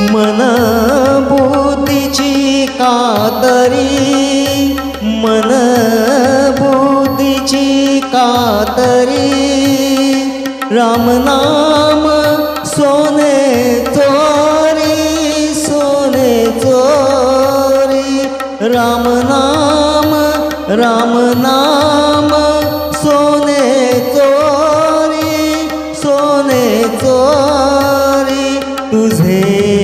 मन बुद्धीची कातरी मन बुद्धीची कातरी रामनाम सोने चोरी सोने चोरी. रामनाम रामनाम सोने चोरी सोने चोरी. तुझे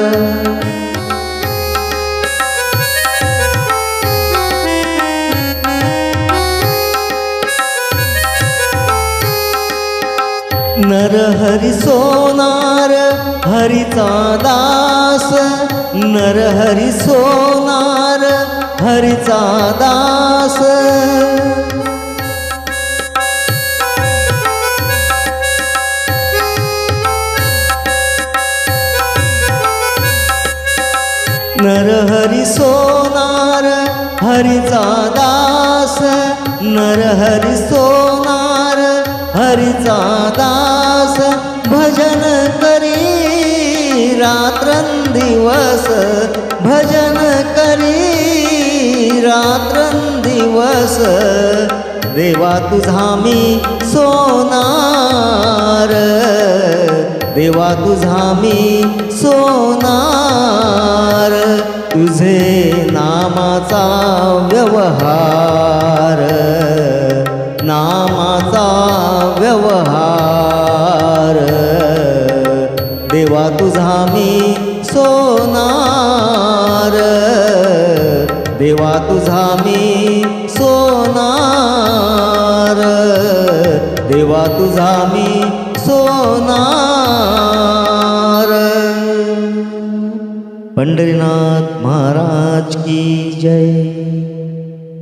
नर हरी सोनार हरिचा दास. नर हरी सोनार हरिचा दास. नर हरी सोनार हरिचा दास. नर हरी सोनार हरीचा दास भजन करी रात्रंदिवस भजन करी रात्रंदिवस देवा तुझा मी सोनार देवा तुझा मी सोनार। तुझे नामाचा व्यवहार देवा तुझा मी सोनार. देवा तुझा मी सोनार. देवा तुझा मी सोनार. पंढरीनाथ महाराज की जय.